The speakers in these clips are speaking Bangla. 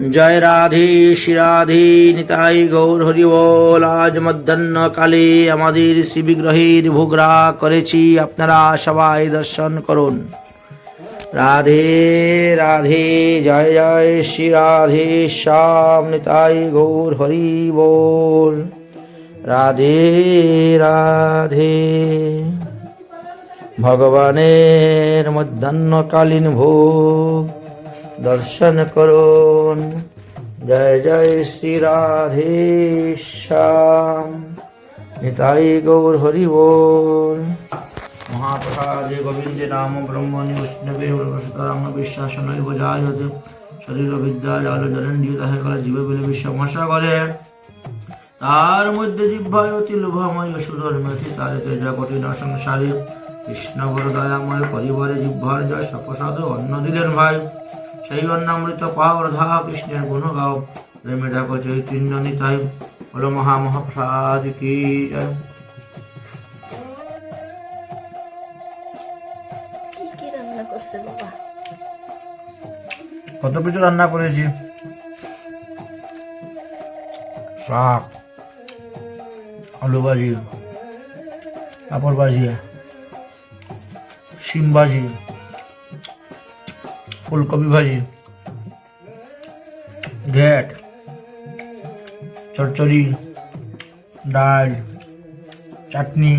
জয় রাধে শ্রী রাধে নিতাই গৌর হরি বল আজ মধ্যাহ্ন কালে আমাদের শ্রী বিগ্রহের ভোগরা করেছি, আপনারা সবাই দর্শন করুন। রাধে রাধে, জয় জয় শ্রী রাধে শ্যাম নিতাই গৌর হরি বল রাধে রাধে। ভগবানের মধ্যাহ্নকালীন ভোগ দর্শন করুন। জয় জয় শ্রী রাধে শ্যাম। নিতাই গৌর হরি বল। মহাপ্রসাদে গোবিন্দে নাম ব্রহ্মণি বৈষ্ণবে সুতরাং বিশ্বাস নৈব যায় হতে শরীর বিদ্যা জল জনন্ডিও তাহে কলা জীব বলে বিশ্বামশা করে তার মধ্যে জিহ্বায় অতি লোভময় সুদর মেথি তারে তেজা কঠিন সংসারে কৃষ্ণ বড় দয়াময় পরিবারে জিহ্বার জয়, সপ্রসাদ অন্ন দিলেন ভাই। সেই অন্নামৃত পাও রাধা কৃষ্ণের গুণ গাও প্রেমে ডাকো চৈতন্য নিতাই বলো মহা মহাপ্রসাদ কি জয় কত কিছু রান্না করেছি? শাক আলু ভাজি পাপড় ভাজি শিম ভাজি ফুলকপি ভাজি। ঘ্যাট চচ্চড়ি ডাল চাটনি।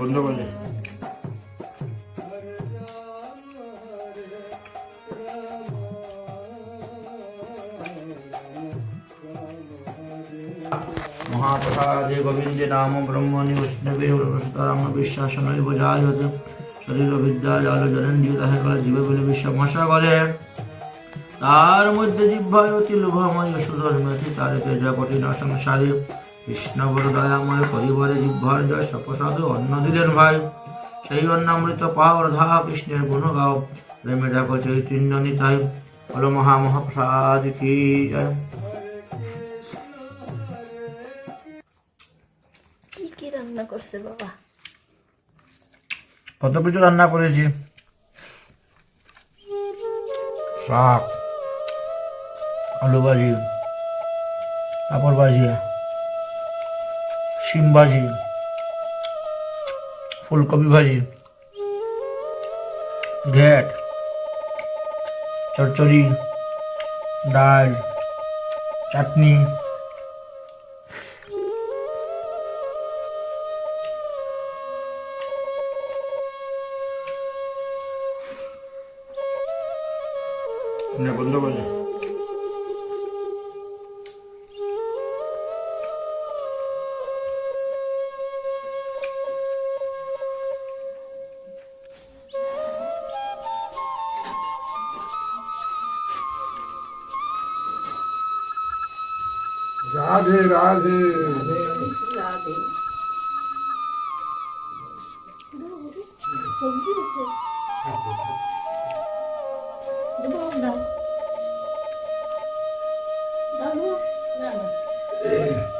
বন্ধ করলে। মহাপ্রসাদে গোবিন্দে নাম ব্রহ্মণি বৈষ্ণবে সুতরাং বিশ্বাস নৈব যায় হতে শরীর বিদ্যা জল কলা জীবে বলে বিশ্বামশা করে তার মধ্যে জিহ্বায় অতি লোভময় সুদর মেথি তারে তেজা কঠিন সংসারে কৃষ্ণ বড় দয়াময় পরিবারে জিহ্বার জয় সপ্রসাদ অন্ন দিলেন ভাই। সেই অন্নামৃত পাও রাধা কৃষ্ণের গুণ গাও। প্রেমে ডাকো চৈতন্য নিতাই। মহা মহাপ্রসাদ কি জয়? রান্না করছে, বাবা। কত কিছু রান্না করেছি? শাক, আলু ভাজি, পাপড় ভাজি, শিম ভাজি, ফুলকপি ভাজি, ঘ্যাট, চচ্চড়ি, ডাল, চাটনি না বন্ধ করলে রাধে রাধে সবজি আছে দেবো দাও Давно? না